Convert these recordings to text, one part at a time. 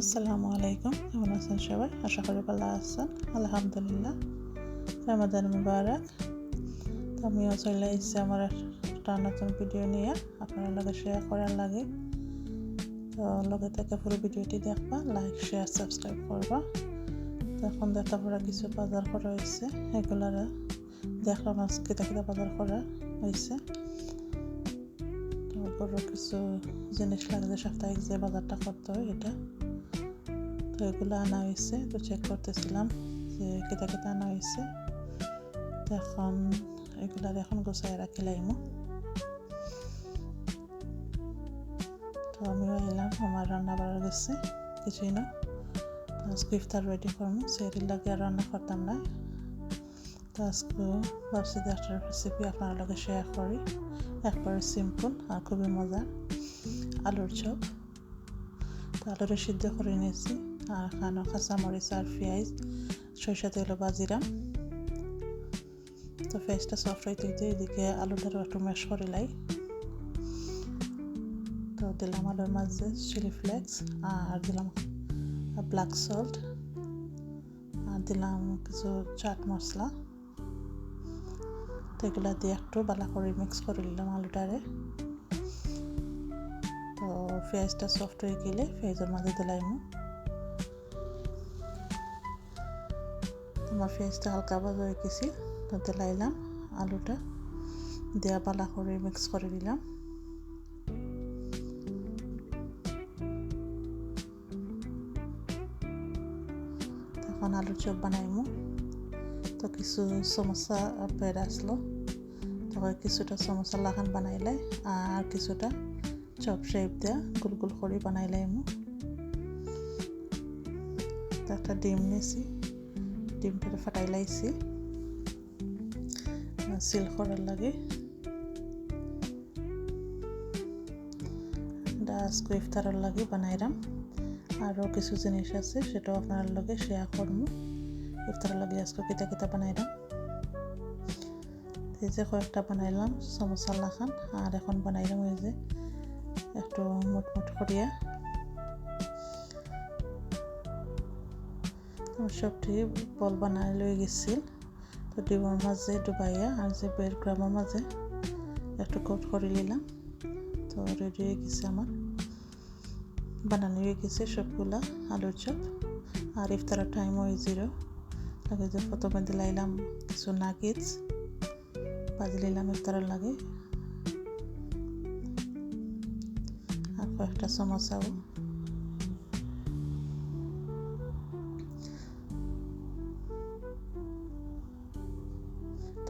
আসসালামু আলাইকুম। কেমন আছেন সবাই? আশা করি ভালো আছেন। আলহামদুলিল্লাহ। রামাদান মুবারক। আমিও চলে এসেছি আমার একটা নতুন ভিডিও নিয়ে। আপনার লগে শেয়ার করার লাগে। তো লগে থেকে পুরো ভিডিওটি দেখবা লাইক শেয়ার সাবস্ক্রাইব করবা। এখন দেখা পড়া কিছু বাজার করা হয়েছে। এগুলার দেখলাম আজকে কিতা বাজার করা হয়েছে। তারপর কিছু জিনিস লাগে যে সাপ্তাহিক যে বাজারটা করতে হয় এটা। তো এগুলো আনা হয়েছে তো চেক করতেছিলাম যে কেটা কেটা আনা হয়েছে এখন এগুলার এখন গোছাই রাখি লাইমো তো আমিও এলাম আমার রান্না বাড়ার গেছে কিছুই না আজকে ইফতার রেডি করব সেই লাগে আর রান্না করতাম না তো আজকে ভাবছি একটা রেসিপি আপনার লগে শেয়ার করি একবারে সিম্পল আর খুবই মজার আলুর চপ তো আলুটা সিদ্ধ করে নিয়েছি আর খানো কাঁচামরিচ আর পেঁয়াজ, সরিষা তেল বাজিরাম তো পেঁয়াজটা সফট হইতে হইতে এদিকে আলুটারও একটু ম্যাশ করে লাই। তো দিলাম আলুর মাঝে চিলি ফ্লেক্স আর দিলাম ব্ল্যাক সল্ট আর দিলাম কিছু চাট মশলা। তো এগুলো দিয়ে একটু বালা করে মিক্স করে নিলাম আলুটারে। তো পেঁয়াজটা সফট হয়ে গেলে পেঁয়াজের মাঝে দিলাম আমার পেঁয়াজটা হালকা ভাজা হয়ে গেছি তো দিলাইলাম আলুটা। দেওয়া পালা করে মিক্স করে দিলাম তখন আলুর চপ বানাইমু। তো কিছু সমস্যা বের আসলো। তখন কিছুটা সমস্যা লাগান বানাইলে, আর কিছুটা চপ শেপ দেওয়া গোল গোল করে বানাইলে এমু তো একটা ডিম নিয়েছি ডিমটা ফাটাই লাইছি। সিল করার লাগে। আজকে ইফতারের লাগে বানাইলাম আরও কিছু জিনিস আছে সেটাও আপনার লগে শেয়ার করব ইফতারের লাগে আজকে কিতা কিতা বানাইলাম এই যে কয়েকটা বানাইলাম সমোসা লাখান আর এখন বানাইলাম ওই যে। একটু মুটমুট করিয়া সবটি বল বানাই লই গেছিল তো ডিমের মাঝে ডুবাইয়া আর যে বের গ্রামের মাঝে একটু কোট করে নিলাম। তো রেডি হয়ে গেছে আমার। বানানো হয়ে গেছে সবগুলা আলুর চপ আর ইফতারের টাইম হয়ে জিরো। লাগে যে প্রথমে দিলাইলাম কিছু নাগেটস ভাজি নিলাম ইফতারের লাগে। আর কয়েকটা সমোসাও।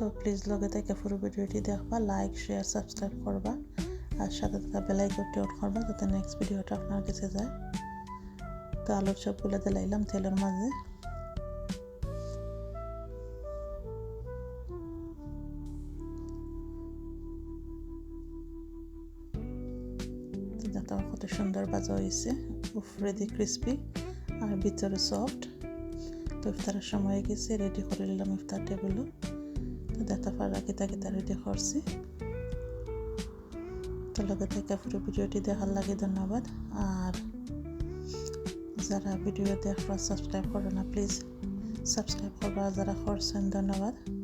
তো প্লিজ লগে থেকে পুরো ভিডিওটি দেখবা লাইক শেয়ার সাবস্ক্রাইব করবা, আর সাথে থাকা বেলাইকনটি অন করবা, যাতে নেক্সট ভিডিওটা আপনার কাছে যায়। তো আলুর চপগুলো দিলাইলাম তেলের মাঝে। কত সুন্দর বাজা হয়েছে। উপরে দিয়ে ক্রিস্পি আর ভিতরে সফট তো ইফতারের সময় গেছে রেডি করে নিলাম ইফতার টেবিলও দেখতে পারা কিতা কিতা রেডি করছি। তো লগে থেকে পুরো ভিডিওটি দেখার লাগে ধন্যবাদ। আর যারা ভিডিও দেখবা সাবস্ক্রাইব করো না প্লিজ সাবস্ক্রাইব করবা। যারা করছেন, ধন্যবাদ।